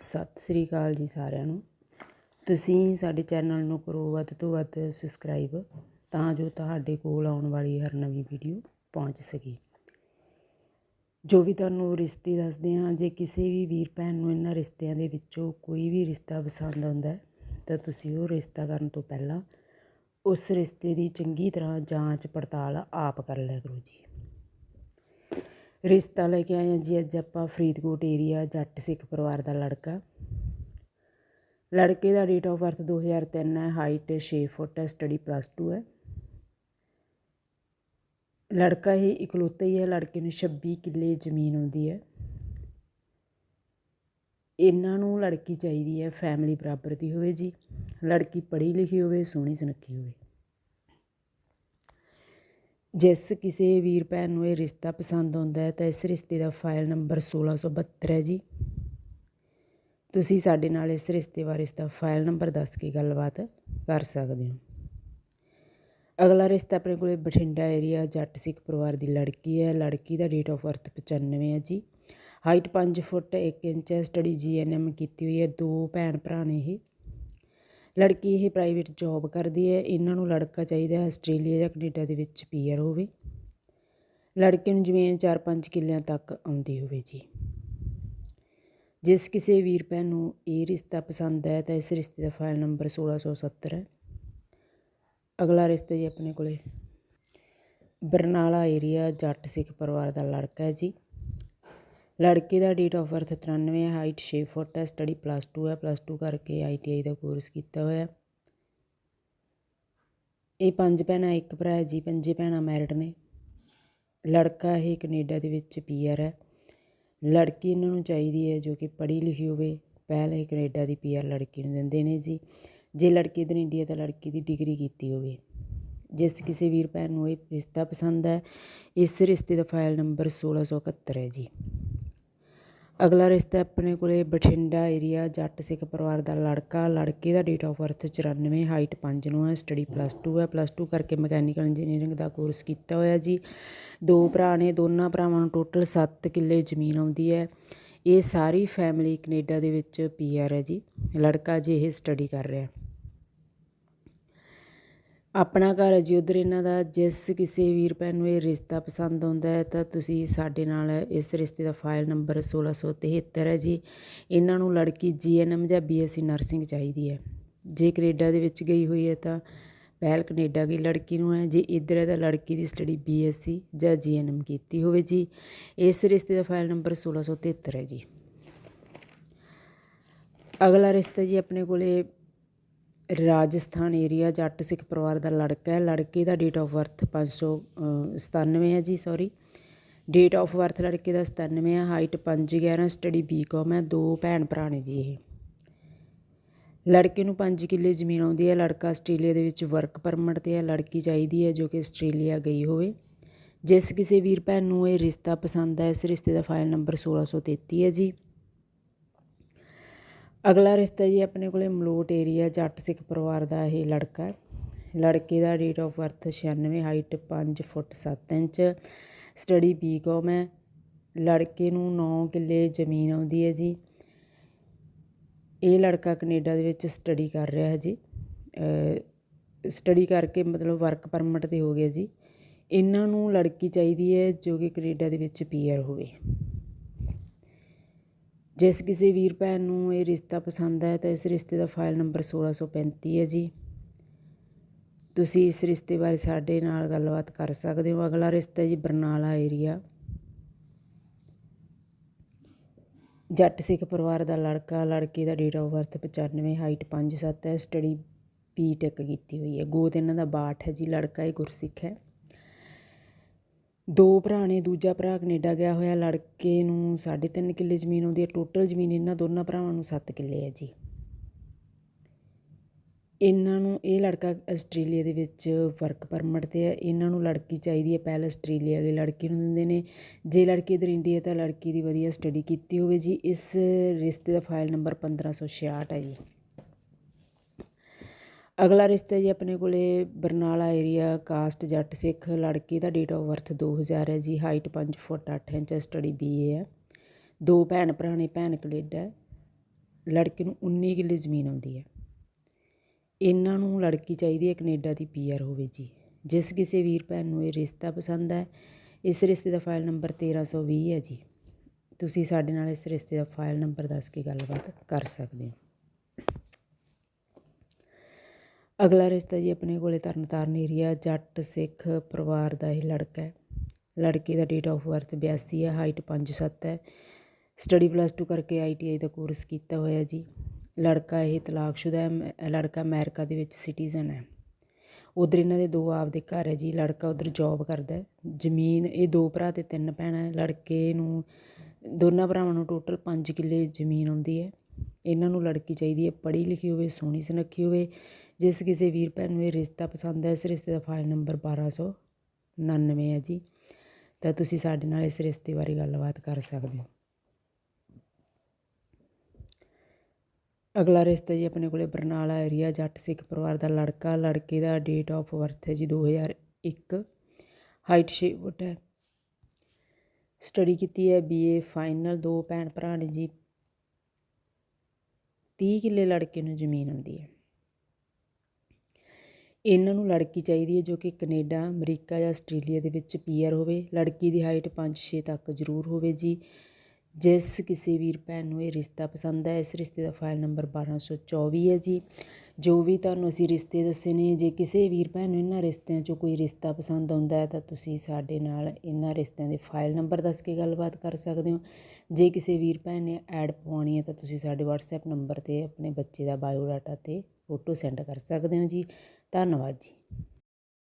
ਸਤਿ ਸ੍ਰੀ ਅਕਾਲ ਜੀ ਸਾਰਿਆਂ ਨੂੰ। ਤੁਸੀਂ ਸਾਡੇ ਚੈਨਲ ਨੂੰ ਕਰੋ ਵੱਧ ਤੋਂ ਵੱਧ ਸਬਸਕ੍ਰਾਈਬ ਤਾਂ ਜੋ ਤੁਹਾਡੇ ਕੋਲ ਆਉਣ ਵਾਲੀ ਹਰ ਨਵੀਂ ਵੀਡੀਓ ਪਹੁੰਚ ਸਕੇ। ਜੋ ਵੀ ਤੁਹਾਨੂੰ ਰਿਸ਼ਤੇ ਦੱਸਦੇ ਹਾਂ ਜੇ ਕਿਸੇ ਵੀ ਵੀਰ ਭੈਣ ਨੂੰ ਇਹਨਾਂ ਰਿਸ਼ਤਿਆਂ ਦੇ ਵਿੱਚੋਂ ਕੋਈ ਵੀ ਰਿਸ਼ਤਾ ਪਸੰਦ ਆਉਂਦਾ ਹੈ, ਤਾਂ ਤੁਸੀਂ ਉਹ ਰਿਸ਼ਤਾ ਕਰਨ ਤੋਂ ਪਹਿਲਾਂ ਉਸ ਰਿਸ਼ਤੇ ਦੀ ਚੰਗੀ ਤਰ੍ਹਾਂ ਜਾਂਚ ਪੜਤਾਲ ਆਪ ਕਰ ਲਿਆ ਕਰੋ ਜੀ। ਰਿਸ਼ਤਾ ਲੈ ਕੇ ਆਏ ਹਾਂ ਜੀ ਅੱਜ ਆਪਾਂ ਫਰੀਦਕੋਟ ਏਰੀਆ ਜੱਟ ਸਿੱਖ ਪਰਿਵਾਰ ਦਾ ਲੜਕਾ। ਲੜਕੇ ਦਾ ਡੇਟ ਆਫ ਬਰਥ 2003 ਹੈ ਹਾਈਟ 6 ਫੁੱਟ ਹੈ ਸਟੱਡੀ ਪਲੱਸ 2 ਹੈ। ਲੜਕਾ ਹੀ ਇਕਲੌਤਾ ਹੀ ਹੈ, ਲੜਕੇ ਨੂੰ 26 ਕਿੱਲੇ ਜ਼ਮੀਨ ਆਉਂਦੀ ਹੈ। ਇਹਨਾਂ ਨੂੰ ਲੜਕੀ ਚਾਹੀਦੀ ਹੈ ਫੈਮਿਲੀ ਬਰਾਬਰ ਦੀ ਹੋਵੇ ਜੀ। ਲੜਕੀ ਪੜ੍ਹੀ ਲਿਖੀ ਹੋਵੇ, ਸੋਹਣੀ ਸੁਨੱਖੀ ਹੋਵੇ। ਜਿਸ ਕਿਸੇ ਵੀਰ ਭੈਣ ਨੂੰ ਇਹ ਰਿਸ਼ਤਾ ਪਸੰਦ ਆਉਂਦਾ ਹੈ, ਤਾਂ ਇਸ ਰਿਸ਼ਤੇ ਦਾ ਫਾਈਲ ਨੰਬਰ 1672 ਹੈ ਜੀ। ਤੁਸੀਂ ਸਾਡੇ ਨਾਲ ਇਸ ਰਿਸ਼ਤੇ ਬਾਰੇ ਇਸ ਦਾ ਫਾਈਲ ਨੰਬਰ ਦੱਸ ਕੇ ਗੱਲਬਾਤ ਕਰ ਸਕਦੇ ਹੋ। ਅਗਲਾ ਰਿਸ਼ਤਾ ਆਪਣੇ ਕੋਲੇ ਬਠਿੰਡਾ ਏਰੀਆ ਜੱਟ ਸਿੱਖ ਪਰਿਵਾਰ ਦੀ ਲੜਕੀ ਹੈ। ਲੜਕੀ ਦਾ ਡੇਟ ਆਫ ਬਰਥ 95 ਹੈ ਜੀ। ਹਾਈਟ 5 ਫੁੱਟ 1 ਇੰਚ ਹੈ। ਸਟੱਡੀ ਜੀਐਨਐਮ ਕੀਤੀ ਹੋਈ ਹੈ। ਦੋ ਭੈਣ ਭਰਾ ਨੇ ਇਹ। ਲੜਕੀ ਇਹ ਪ੍ਰਾਈਵੇਟ ਜੌਬ ਕਰਦੀ ਹੈ, ਇਹਨਾਂ ਨੂੰ ਲੜਕਾ ਚਾਹੀਦਾ ਆਸਟ੍ਰੇਲੀਆ ਜਾਂ ਕੈਨੇਡਾ ਦੇ ਵਿੱਚ ਪੀਆਰ ਹੋਵੇ। ਲੜਕੇ ਨੂੰ ਜ਼ਮੀਨ 4-5 ਕਿੱਲਿਆਂ ਤੱਕ ਆਉਂਦੀ ਹੋਵੇ ਜੀ। ਜਿਸ ਕਿਸੇ ਵੀਰ ਭੈਣ ਨੂੰ ਇਹ ਰਿਸ਼ਤਾ ਪਸੰਦ ਹੈ ਤਾਂ ਇਸ ਰਿਸ਼ਤੇ ਦਾ ਫਾਈਲ ਨੰਬਰ 1670 ਹੈ। ਅਗਲਾ ਰਿਸ਼ਤਾ ਜੀ ਆਪਣੇ ਕੋਲੇ ਬਰਨਾਲਾ ਏਰੀਆ ਜੱਟ ਸਿੱਖ ਪਰਿਵਾਰ ਦਾ ਲੜਕਾ ਹੈ ਜੀ। ਲੜਕੇ ਦਾ ਡੇਟ ਆਫ ਬਰਥ 93 ਹੈ ਹਾਈਟ 6 ਫੁੱਟ ਹੈ ਸਟੱਡੀ ਪਲੱਸ 2 ਹੈ ਪਲੱਸ 2 ਕਰਕੇ ਆਈਟੀਆਈ ਦਾ ਕੋਰਸ ਕੀਤਾ ਹੋਇਆ ਹੈ। ਇਹ ਪੰਜ ਭੈਣਾਂ, ਇੱਕ ਭਰਾ ਹੈ ਜੀ, ਪੰਜੇ ਭੈਣਾਂ ਮੈਰਿਡ ਨੇ। ਲੜਕਾ ਇਹ ਕੈਨੇਡਾ ਦੇ ਵਿੱਚ ਪੀਆਰ ਹੈ। ਲੜਕੀ ਇਹਨਾਂ ਨੂੰ ਚਾਹੀਦੀ ਹੈ ਜੋ ਕਿ ਪੜ੍ਹੀ ਲਿਖੀ ਹੋਵੇ। ਪਹਿਲ ਇਹ ਕੈਨੇਡਾ ਦੀ ਪੀਆਰ ਲੜਕੀ ਨੂੰ ਦਿੰਦੇ ਨੇ ਜੀ। ਜੇ ਲੜਕੀ ਇਧਰ ਇੰਡੀਆ ਤਾਂ ਲੜਕੀ ਦੀ ਡਿਗਰੀ ਕੀਤੀ ਹੋਵੇ। ਜਿਸ ਕਿਸੇ ਵੀਰ ਭੈਣ ਨੂੰ ਇਹ ਰਿਸ਼ਤਾ ਪਸੰਦ ਹੈ, ਇਸ ਰਿਸ਼ਤੇ ਦਾ ਫਾਈਲ ਨੰਬਰ 1671 ਹੈ ਜੀ। ਅਗਲਾ ਰਿਸ਼ਤਾ ਆਪਣੇ ਕੋਲੇ ਬਠਿੰਡਾ ਏਰੀਆ ਜੱਟ ਸਿੱਖ ਪਰਿਵਾਰ ਦਾ ਲੜਕਾ, ਲੜਕੇ ਦਾ ਡੇਟ ਆਫ ਬਰਥ 94 ਹਾਈਟ 5 ਨੂੰ ਹੈ ਸਟੱਡੀ ਪਲੱਸ 2 ਹੈ। ਪਲੱਸ 2 ਕਰਕੇ ਮਕੈਨੀਕਲ ਇੰਜੀਨੀਅਰਿੰਗ ਦਾ ਕੋਰਸ ਕੀਤਾ ਹੋਇਆ ਜੀ। ਦੋ ਭਰਾ ਨੇ, ਦੋਨਾਂ ਭਰਾਵਾਂ ਨੂੰ ਟੋਟਲ 7 ਕਿੱਲੇ ਜ਼ਮੀਨ ਆਉਂਦੀ ਹੈ। ਇਹ ਸਾਰੀ ਫੈਮਿਲੀ ਕੈਨੇਡਾ ਦੇ ਵਿੱਚ ਪੀਆਰ ਹੈ ਜੀ। ਲੜਕਾ ਜੀ ਇਹ ਸਟੱਡੀ ਕਰ ਰਿਹਾ। ਆਪਣਾ ਘਰ ਹੈ ਜੀ, ਉਧਰ ਇਹਨਾਂ ਦਾ, ਜਿਸ ਕਿਸੇ ਵੀਰ ਭੈਣ ਨੂੰ ਇਹ ਰਿਸ਼ਤਾ ਪਸੰਦ ਆਉਂਦਾ ਹੈ, ਤਾਂ ਤੁਸੀਂ ਸਾਡੇ ਨਾਲ ਇਸ ਰਿਸ਼ਤੇ ਦਾ ਫਾਈਲ ਨੰਬਰ 1673 ਹੈ ਜੀ। ਇਹਨਾਂ ਨੂੰ ਲੜਕੀ ਜੀਐਨਐਮ ਜਾਂ ਬੀਐਸਸੀ ਨਰਸਿੰਗ ਚਾਹੀਦੀ ਹੈ। ਜੇ ਕੈਨੇਡਾ ਦੇ ਵਿੱਚ ਗਈ ਹੋਈ ਹੈ ਤਾਂ ਪਹਿਲ ਕੈਨੇਡਾ ਦੀ ਲੜਕੀ ਨੂੰ ਹੈ ਜੇ, ਇੱਧਰ ਹੈ ਤਾਂ ਲੜਕੀ ਦੀ ਸਟੱਡੀ ਬੀਐਸਸੀ ਜਾਂ ਜੀਐਨਐਮ ਕੀਤੀ ਹੋਵੇ ਜੀ। ਇਸ ਰਿਸ਼ਤੇ ਦਾ ਫਾਈਲ ਨੰਬਰ 1673 ਹੈ ਜੀ। ਅਗਲਾ ਰਿਸ਼ਤਾ ਜੀ ਆਪਣੇ ਕੋਲੇ ਰਾਜਸਥਾਨ ਏਰੀਆ ਜੱਟ ਸਿੱਖ ਪਰਿਵਾਰ ਦਾ ਲੜਕਾ ਹੈ। ਲੜਕੇ ਦਾ ਡੇਟ ਆਫ ਬਰਥ 597 ਹੈ ਜੀ ਸੌਰੀ ਡੇਟ ਆਫ ਬਰਥ ਲੜਕੇ ਦਾ 97 ਹੈ ਹਾਈਟ 5'11 ਸਟੱਡੀ ਬੀਕਾਮ ਹੈ। ਦੋ ਭੈਣ ਭਰਾ ਨੇ ਜੀ ਇਹ। ਲੜਕੇ ਨੂੰ 5 ਕਿੱਲੇ ਜ਼ਮੀਨ ਆਉਂਦੀ ਹੈ। ਲੜਕਾ ਆਸਟ੍ਰੇਲੀਆ ਦੇ ਵਿੱਚ ਵਰਕ ਪਰਮਿਟ ਤੇ ਹੈ। ਲੜਕੀ ਚਾਹੀਦੀ ਹੈ ਜੋ ਕਿ ਆਸਟ੍ਰੇਲੀਆ ਗਈ ਹੋਵੇ। ਜਿਸ ਕਿਸੇ ਵੀਰ ਭੈਣ ਨੂੰ ਇਹ ਰਿਸ਼ਤਾ ਪਸੰਦ ਹੈ, ਇਸ ਰਿਸ਼ਤੇ ਦਾ ਫਾਈਲ ਨੰਬਰ 1633 ਹੈ ਜੀ। ਅਗਲਾ ਰਿਸ਼ਤਾ ਜੀ ਆਪਣੇ ਕੋਲੇ ਮਲੋਟ ਏਰੀਆ ਜੱਟ ਸਿੱਖ ਪਰਿਵਾਰ ਦਾ ਇਹ ਲੜਕਾ ਹੈ। ਲੜਕੇ ਦਾ date of birth 96 height 5 foot 7 inch study BCom ਹੈ। ਲੜਕੇ ਨੂੰ 9 ਕਿੱਲੇ ਜ਼ਮੀਨ ਆਉਂਦੀ ਹੈ ਜੀ। ਇਹ ਲੜਕਾ ਕੈਨੇਡਾ ਦੇ ਵਿੱਚ ਸਟੱਡੀ ਕਰ ਰਿਹਾ ਹੈ ਜੀ। ਸਟੱਡੀ ਕਰਕੇ ਮਤਲਬ ਵਰਕ ਪਰਮਿਟ ਤੇ ਹੋ ਗਿਆ ਜੀ। ਇਹਨਾਂ ਨੂੰ ਲੜਕੀ ਚਾਹੀਦੀ ਹੈ ਜੋ ਕਿ ਕੈਨੇਡਾ ਦੇ ਵਿੱਚ ਪੀਆਰ ਹੋਵੇ। ਜਿਸ ਕਿਸੇ ਵੀਰ ਭੈਣ ਨੂੰ ਇਹ ਰਿਸ਼ਤਾ ਪਸੰਦ ਹੈ ਤਾਂ ਇਸ ਰਿਸ਼ਤੇ ਦਾ ਫਾਈਲ ਨੰਬਰ 1635 ਹੈ ਜੀ। ਤੁਸੀਂ ਇਸ ਰਿਸ਼ਤੇ ਬਾਰੇ ਸਾਡੇ ਨਾਲ ਗੱਲਬਾਤ ਕਰ ਸਕਦੇ ਹੋ। ਅਗਲਾ ਰਿਸ਼ਤਾ ਜੀ ਬਰਨਾਲਾ ਏਰੀਆ ਜੱਟ ਸਿੱਖ ਪਰਿਵਾਰ ਦਾ ਲੜਕਾ, ਲੜਕੀ ਦਾ ਡੇਟ ਆਫ ਬਰਥ 95 ਹਾਈਟ 5'7 ਹੈ। ਸਟੱਡੀ ਬੀਟੈਕ ਕੀਤੀ ਹੋਈ ਹੈ। ਗੋਦ ਇਹਨਾਂ ਦਾ 62 ਹੈ ਜੀ। ਲੜਕਾ ਇਹ ਗੁਰਸਿੱਖ ਹੈ। ਦੋ ਭਰਾ ਨੇ, ਦੂਜਾ ਭਰਾ ਕੈਨੇਡਾ ਗਿਆ ਹੋਇਆ, ਲੜਕੇ ਨੂੰ 3.5 ਕਿੱਲੇ ਜ਼ਮੀਨ ਆਉਂਦੀ ਹੈ ਟੋਟਲ ਜ਼ਮੀਨ ਇਹਨਾਂ ਦੋਨਾਂ ਭਰਾਵਾਂ ਨੂੰ 7 ਕਿੱਲੇ ਹੈ ਜੀ। ਇਹਨਾਂ ਨੂੰ, ਇਹ ਲੜਕਾ ਆਸਟ੍ਰੇਲੀਆ ਦੇ ਵਿੱਚ ਵਰਕ ਪਰਮਿਟ ਤੇ ਹੈ, ਇਹਨਾਂ ਨੂੰ ਲੜਕੀ ਚਾਹੀਦੀ ਹੈ, ਪਹਿਲ ਆਸਟ੍ਰੇਲੀਆ ਦੀ ਲੜਕੀ ਨੂੰ ਦਿੰਦੇ ਨੇ। ਜੇ ਲੜਕੀ ਇਧਰ ਇੰਡੀਆ ਤਾਂ ਲੜਕੀ ਦੀ ਵਧੀਆ ਸਟੱਡੀ ਕੀਤੀ ਹੋਵੇ ਜੀ, ਇਸ ਰਿਸ਼ਤੇ ਦਾ ਫਾਈਲ ਨੰਬਰ 1566 ਹੈ ਜੀ। ਅਗਲਾ ਰਿਸ਼ਤਾ ਜੀ ਆਪਣੇ ਕੋਲੇ ਬਰਨਾਲਾ ਏਰੀਆ ਕਾਸਟ ਜੱਟ ਸਿੱਖ, ਲੜਕੀ ਦਾ ਡੇਟ ਆਫ ਬਰਥ 2000 ਹੈ ਜੀ height 5 foot 8 inch study BA ਹੈ। ਦੋ ਭੈਣ ਭਰਾ ਨੇ ਭੈਣ ਕੈਨੇਡਾ ਲੜਕੇ ਨੂੰ 19 ਕਿੱਲੇ ਜ਼ਮੀਨ ਆਉਂਦੀ ਹੈ। ਇਹਨਾਂ ਨੂੰ ਲੜਕੀ ਚਾਹੀਦੀ ਹੈ ਕੈਨੇਡਾ ਦੀ ਪੀਆਰ ਹੋਵੇ ਜੀ। ਜਿਸ ਕਿਸੇ ਵੀਰ ਭੈਣ ਨੂੰ ਇਹ ਰਿਸ਼ਤਾ ਪਸੰਦ ਹੈ, ਇਸ ਰਿਸ਼ਤੇ ਦਾ ਫਾਈਲ ਨੰਬਰ 1320 ਹੈ ਜੀ। ਤੁਸੀਂ ਸਾਡੇ ਨਾਲ ਇਸ ਰਿਸ਼ਤੇ ਦਾ ਫਾਈਲ ਨੰਬਰ ਦੱਸ ਕੇ ਗੱਲਬਾਤ ਕਰ ਸਕਦੇ ਹੋ। ਅਗਲਾ ਰਿਸ਼ਤਾ ਜੀ ਆਪਣੇ ਕੋਲੇ ਤਰਨਤਾਰਨ ਏਰੀਆ ਜੱਟ, ਸਿੱਖ ਪਰਿਵਾਰ ਦਾ ਇਹ ਲੜਕਾ ਹੈ। ਲੜਕੇ ਦਾ ਡੇਟ ਆਫ ਬਰਥ 82 ਹੈ ਹਾਈਟ 5'7 ਹੈ। ਸਟੱਡੀ ਪਲੱਸ 2 ਕਰਕੇ ਆਈਟੀਆਈ ਦਾ ਕੋਰਸ ਕੀਤਾ ਹੋਇਆ ਜੀ। ਲੜਕਾ ਇਹ ਤਲਾਕਸ਼ੁਦਾ ਹੈ ਲੜਕਾ ਅਮਰੀਕਾ ਦੇ ਵਿੱਚ ਸਿਟੀਜ਼ਨ ਹੈ। ਉਧਰ ਇਹਨਾਂ ਦੇ ਦੋ ਆਪਦੇ ਘਰ ਹੈ ਜੀ, ਲੜਕਾ ਉਧਰ ਜੌਬ ਕਰਦਾ ਹੈ। ਜ਼ਮੀਨ, ਇਹ ਦੋ ਭਰਾ ਤੇ ਤਿੰਨ ਭੈਣਾਂ ਹੈ। ਲੜਕੇ ਨੂੰ, ਦੋਨਾਂ ਭਰਾਵਾਂ ਨੂੰ ਟੋਟਲ 5 ਕਿੱਲੇ ਜ਼ਮੀਨ ਆਉਂਦੀ ਹੈ। ਇਹਨਾਂ ਨੂੰ ਲੜਕੀ ਚਾਹੀਦੀ ਹੈ ਪੜ੍ਹੀ ਲਿਖੀ ਹੋਵੇ, ਸੋਹਣੀ ਸੁਨੱਖੀ ਹੋਵੇ। ਜਿਸ ਕਿਸੇ ਵੀਰ ਭੈਣ ਨੂੰ ਇਹ ਰਿਸ਼ਤਾ ਪਸੰਦ ਹੈ, ਇਸ ਰਿਸ਼ਤੇ ਦਾ ਫਾਈਲ ਨੰਬਰ 1299 ਹੈ ਜੀ। ਤਾਂ ਤੁਸੀਂ ਸਾਡੇ ਨਾਲ ਇਸ ਰਿਸ਼ਤੇ ਬਾਰੇ ਗੱਲਬਾਤ ਕਰ ਸਕਦੇ ਹੋ। ਅਗਲਾ ਰਿਸ਼ਤਾ ਜੀ ਆਪਣੇ ਕੋਲੇ ਬਰਨਾਲਾ ਏਰੀਆ ਜੱਟ ਸਿੱਖ ਪਰਿਵਾਰ ਦਾ ਲੜਕਾ। ਲੜਕੇ ਦਾ ਡੇਟ ਆਫ ਬਰਥ ਹੈ ਜੀ 2001 ਹਾਈਟ 6 ਫੁੱਟ ਹੈ। ਸਟੱਡੀ ਕੀਤੀ ਹੈ ਬੀਏ ਫਾਈਨਲ ਦੋ ਭੈਣ ਭਰਾ ਨੇ ਜੀ। 30 ਕਿੱਲੇ ਲੜਕੇ ਨੂੰ ਜ਼ਮੀਨ ਆਉਂਦੀ ਹੈ। ਇਹਨਾਂ ਨੂੰ ਲੜਕੀ ਚਾਹੀਦੀ ਹੈ ਜੋ ਕਿ ਕੈਨੇਡਾ, ਅਮਰੀਕਾ ਜਾਂ ਆਸਟ੍ਰੇਲੀਆ ਦੇ ਵਿੱਚ ਪੀਆਰ ਹੋਵੇ। ਲੜਕੀ ਦੀ ਹਾਈਟ 5-6 ਤੱਕ ਜ਼ਰੂਰ ਹੋਵੇ ਜੀ। ਜਿਸ ਕਿਸੇ ਵੀਰ ਭੈਣ ਨੂੰ ਇਹ ਰਿਸ਼ਤਾ ਪਸੰਦ ਹੈ, ਇਸ ਰਿਸ਼ਤੇ ਦਾ ਫਾਈਲ ਨੰਬਰ 1224 ਹੈ ਜੀ। ਜੋ ਵੀ ਤੁਹਾਨੂੰ ਅਸੀਂ ਰਿਸ਼ਤੇ ਦੱਸੇ ਨੇ, ਜੇ ਕਿਸੇ ਵੀਰ ਭੈਣ ਨੂੰ ਇਹਨਾਂ ਰਿਸ਼ਤਿਆਂ 'ਚੋਂ ਕੋਈ ਰਿਸ਼ਤਾ ਪਸੰਦ ਆਉਂਦਾ ਹੈ, ਤਾਂ ਤੁਸੀਂ ਸਾਡੇ ਨਾਲ ਇਹਨਾਂ ਰਿਸ਼ਤਿਆਂ ਦੇ ਫਾਈਲ ਨੰਬਰ ਦੱਸ ਕੇ ਗੱਲਬਾਤ ਕਰ ਸਕਦੇ ਹੋ। ਜੇ ਕਿਸੇ ਵੀਰ ਭੈਣ ਨੇ ਐਡ ਪਵਾਉਣੀ ਹੈ, ਤਾਂ ਤੁਸੀਂ ਸਾਡੇ WhatsApp ਨੰਬਰ ਤੇ ਆਪਣੇ ਬੱਚੇ ਦਾ ਬਾਇਓਡਾਟਾ ਤੇ ਫੋਟੋ ਸੈਂਡ ਕਰ ਸਕਦੇ ਹੋ ਜੀ। ਧੰਨਵਾਦ ਜੀ।